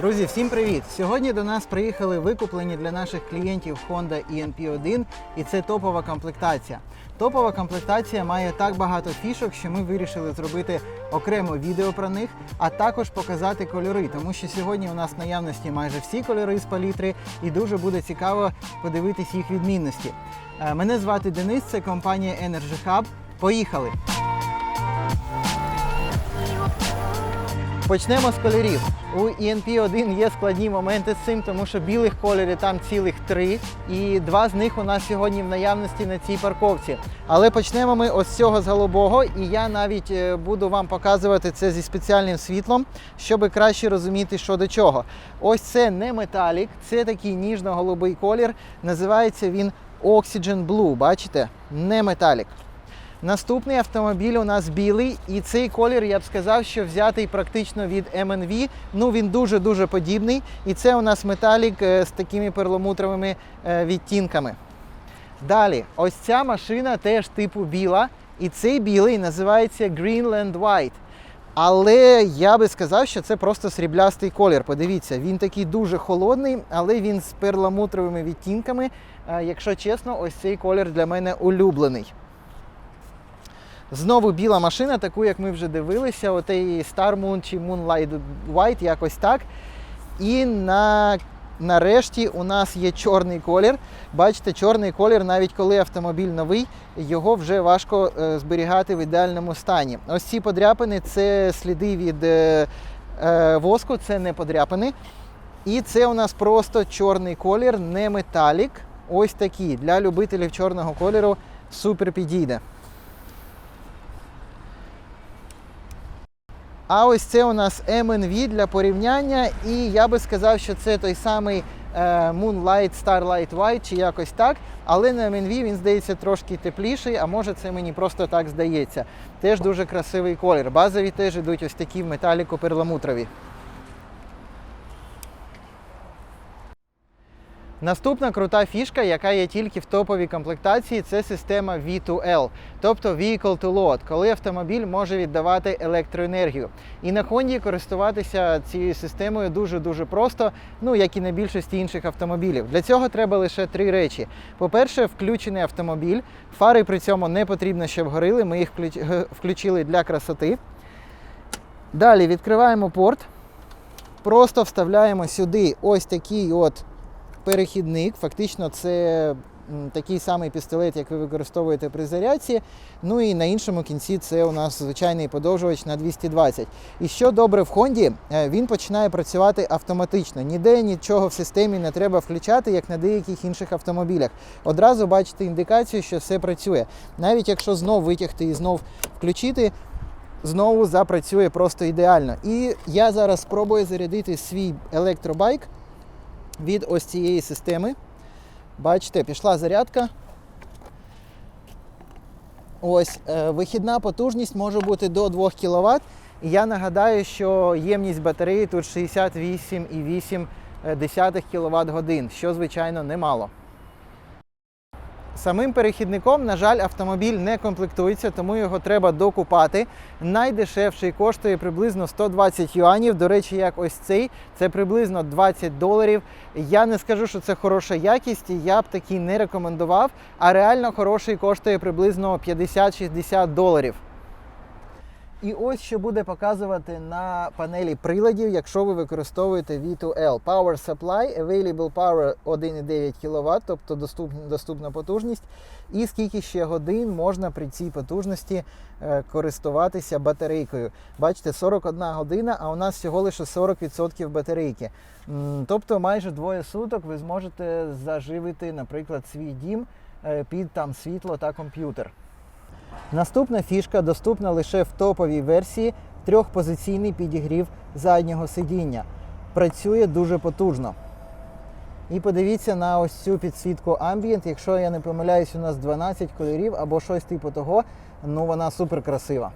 Друзі, всім привіт! Сьогодні до нас приїхали викуплені для наших клієнтів Honda ENP1 і це топова комплектація. Топова комплектація має так багато фішок, що ми вирішили зробити окремо відео про них, а також показати кольори, тому що сьогодні у нас в наявності майже всі кольори з палітри, і дуже буде цікаво подивитись їх відмінності. Е, Мене звати Денис, це компанія Energy Hub. Поїхали! Почнемо з кольорів. У ENP1 є складні моменти з цим, тому що білих кольорів там цілих три, і два з них у нас сьогодні в наявності на цій парковці. Але почнемо ми ось цього з голубого, і я навіть е, буду вам показувати це зі спеціальним світлом, щоб краще розуміти, що до чого. Ось це не металік, це такий ніжно-голубий колір. Називається він Oxygen Blue. Бачите? Не металік. Наступний автомобіль у нас білий, і цей колір я б сказав, що взятий практично від MNV. Ну він дуже-дуже подібний. І це у нас металік е, з такими перламутровими е, відтінками. Далі, ось ця машина теж типу біла, і цей білий називається Greenland White. Але я би сказав, що це просто сріблястий колір. Подивіться, він такий дуже холодний, але він з перламутровими відтінками. Е, Якщо чесно, ось цей колір для мене улюблений. Знову біла машина, таку, як ми вже дивилися, отей Star Moon чи Moonlight White, якось так. І на, нарешті у нас є чорний колір. Бачите, чорний колір, навіть коли автомобіль новий, його вже важко е, зберігати в ідеальному стані. Ось ці подряпини це сліди від е, е, воску, це не подряпини. І це у нас просто чорний колір, не металік. Ось такий. Для любителів чорного кольору супер підійде. А ось це у нас MNV для порівняння, і я би сказав, що це той самий е, Moonlight Starlight White чи якось так. Але на MNV він здається трошки тепліший, а може це мені просто так здається. Теж дуже красивий колір. Базові теж йдуть ось такі в металіку перламутрові. Наступна крута фішка, яка є тільки в топовій комплектації, це система V2L, тобто Vehicle to Load, коли автомобіль може віддавати електроенергію. І на Honda користуватися цією системою дуже-дуже просто, ну як і на більшості інших автомобілів. Для цього треба лише три речі. По-перше, включений автомобіль. Фари при цьому не потрібно, щоб горили. Ми їх включили для красоти. Далі відкриваємо порт. Просто вставляємо сюди ось такий от перехідник. Фактично, це такий самий пістолет, як ви використовуєте при зарядці. Ну і на іншому кінці це у нас звичайний подовжувач на 220. І що добре в Хонді, е, він починає працювати автоматично. Ніде нічого в системі не треба включати, як на деяких інших автомобілях. Одразу бачите індикацію, що все працює. Навіть якщо знов витягти і знов включити. Знову запрацює просто ідеально. І я зараз спробую зарядити свій електробайк від ось цієї системи. Бачите, пішла зарядка. Ось е, вихідна потужність може бути до 2 кВт. І я нагадаю, що ємність батареї тут 68,8 кВт годин, що звичайно немало. Самим перехідником, на жаль, автомобіль не комплектується, тому його треба докупати. Найдешевший коштує приблизно 120 юанів. До речі, як ось цей, це приблизно 20 доларів. Я не скажу, що це хороша якість, я б такий не рекомендував. А реально хороший коштує приблизно 50-60 доларів. І ось що буде показувати на панелі приладів, якщо ви використовуєте V2L. Power Supply, Available Power 1,9 кВт, тобто доступна, доступна потужність. І скільки ще годин можна при цій потужності е, користуватися батарейкою. Бачите, 41 година, а у нас всього лише 40% батарейки. Тобто майже двоє суток ви зможете заживити, наприклад, свій дім е, під там світло та комп'ютер. Наступна фішка доступна лише в топовій версії трьохпозиційний підігрів заднього сидіння. Працює дуже потужно. І подивіться на ось цю підсвітку Ambient. Якщо я не помиляюсь, у нас 12 кольорів або щось типу того, ну вона супер красива.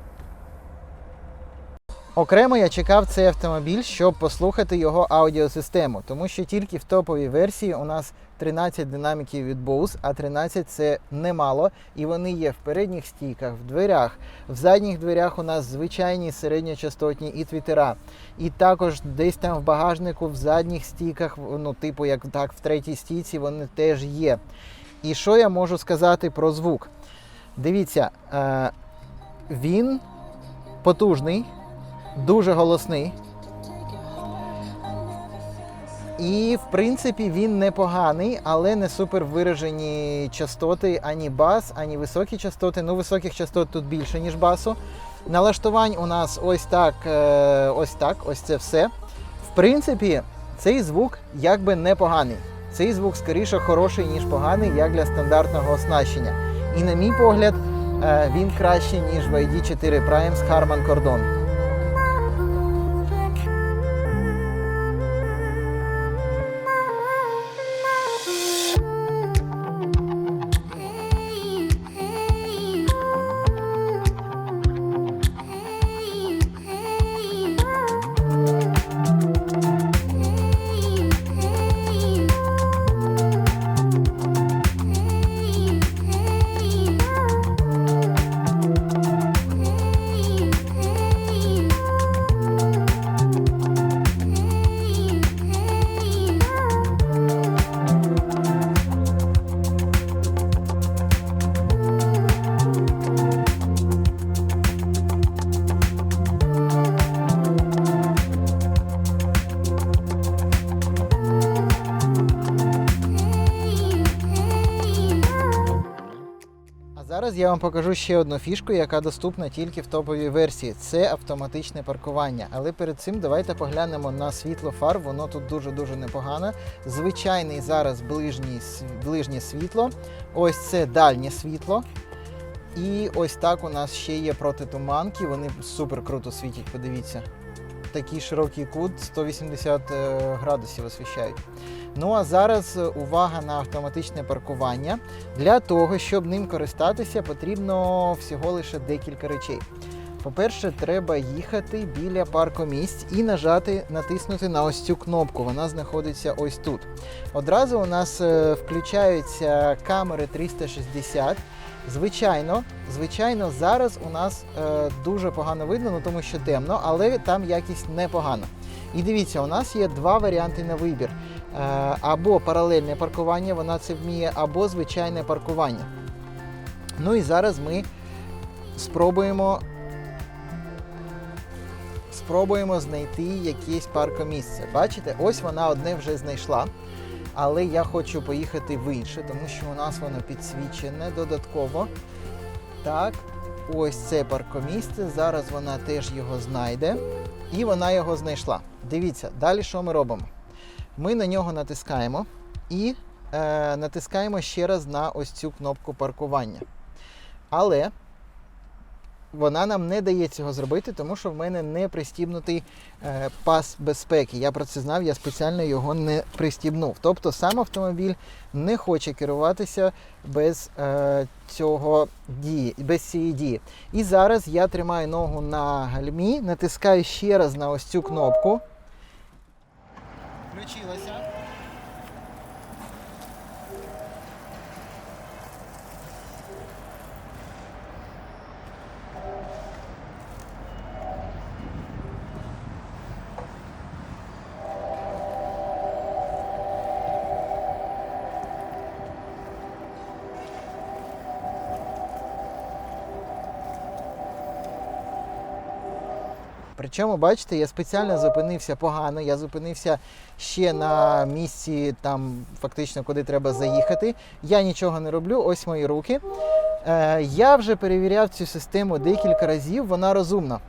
Окремо я чекав цей автомобіль, щоб послухати його аудіосистему, тому що тільки в топовій версії у нас 13 динаміків від Bose, а 13 це немало, і вони є в передніх стійках, в дверях. В задніх дверях у нас звичайні середньочастотні і твітера. І також десь там в багажнику, в задніх стійках, ну, типу, як так, в третій стійці, вони теж є. І що я можу сказати про звук? Дивіться, е, він потужний, дуже голосний. І, в принципі, він непоганий, але не супер виражені частоти ані бас, ані високі частоти. Ну, високих частот тут більше, ніж басу. Налаштувань у нас ось так, е, ось так, ось це все. В принципі, цей звук якби непоганий. Цей звук скоріше хороший, ніж поганий, як для стандартного оснащення. І на мій погляд, е, він краще, ніж в ID4 Prime з Harman Kardon. Зараз я вам покажу ще одну фішку, яка доступна тільки в топовій версії. Це автоматичне паркування. Але перед цим давайте поглянемо на світло фар. Воно тут дуже-дуже непогано. Звичайний зараз ближній, ближнє світло. Ось це дальнє світло. І ось так у нас ще є протитуманки. Вони супер круто світять, подивіться. Такий широкий кут 180 е, градусів освіщають. Ну а зараз е, увага на автоматичне паркування. Для того, щоб ним користатися, потрібно всього лише декілька речей. По-перше, треба їхати біля паркомісць і нажати, натиснути на ось цю кнопку. Вона знаходиться ось тут. Одразу у нас е, включаються камери 360. Звичайно, звичайно, зараз у нас е, дуже погано видно, ну тому що темно, але там якість непогана. І дивіться, у нас є два варіанти на вибір. Е, або паралельне паркування, вона це вміє, або звичайне паркування. Ну і зараз ми спробуємо, спробуємо знайти якесь паркомісце. Бачите, ось вона одне вже знайшла. Але я хочу поїхати в інше, тому що у нас воно підсвічене додатково. Так, ось це паркомісце. Зараз вона теж його знайде. І вона його знайшла. Дивіться, далі що ми робимо? Ми на нього натискаємо і е, натискаємо ще раз на ось цю кнопку паркування. Але вона нам не дає цього зробити, тому що в мене не пристібнутий е, пас безпеки. Я про це знав, я спеціально його не пристібнув. Тобто сам автомобіль не хоче керуватися без е, цього дії, без цієї дії. І зараз я тримаю ногу на гальмі, натискаю ще раз на ось цю кнопку. Включилася. Причому, бачите, я спеціально зупинився погано. Я зупинився ще на місці, там фактично куди треба заїхати. Я нічого не роблю, ось мої руки. Е, я вже перевіряв цю систему декілька разів, вона розумна.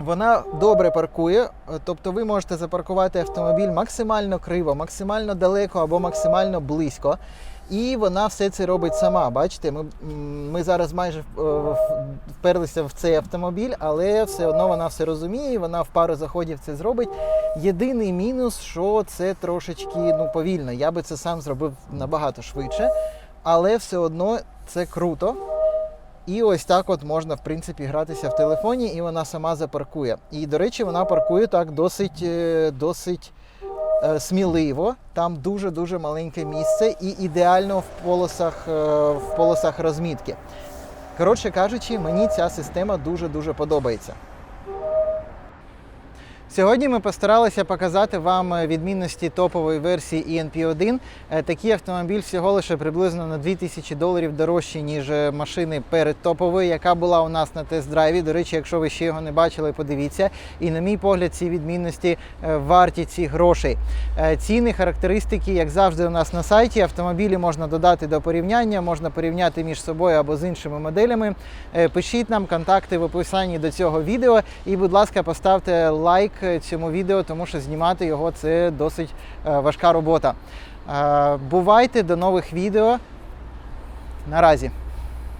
Вона добре паркує, е, тобто ви можете запаркувати автомобіль максимально криво, максимально далеко або максимально близько. І вона все це робить сама. Бачите, ми, ми зараз майже е, вперлися в цей автомобіль, але все одно вона все розуміє, вона в пару заходів це зробить. Єдиний мінус, що це трошечки ну, повільно. Я би це сам зробив набагато швидше, але все одно це круто. І ось так от можна в принципі гратися в телефоні, і вона сама запаркує. І, до речі, вона паркує так досить, е, досить е, сміливо. Там дуже-дуже маленьке місце і ідеально в полосах, е, в полосах розмітки. Коротше кажучи, мені ця система дуже-дуже подобається. Сьогодні ми постаралися показати вам е, відмінності топової версії ENP1. Е, Такий автомобіль всього лише приблизно на 2000 доларів дорожчий, ніж е, машини перед топової, яка була у нас на тест-драйві. До речі, якщо ви ще його не бачили, подивіться. І на мій погляд, ці відмінності варті цих грошей. Ціни, характеристики, як завжди, у нас на сайті. Автомобілі можна додати до порівняння, можна порівняти між собою або з іншими моделями. Пишіть нам контакти в описанні до цього відео. І, будь ласка, поставте лайк цьому відео, тому що знімати його це досить е, важка робота. Е, Бувайте до нових відео. Наразі.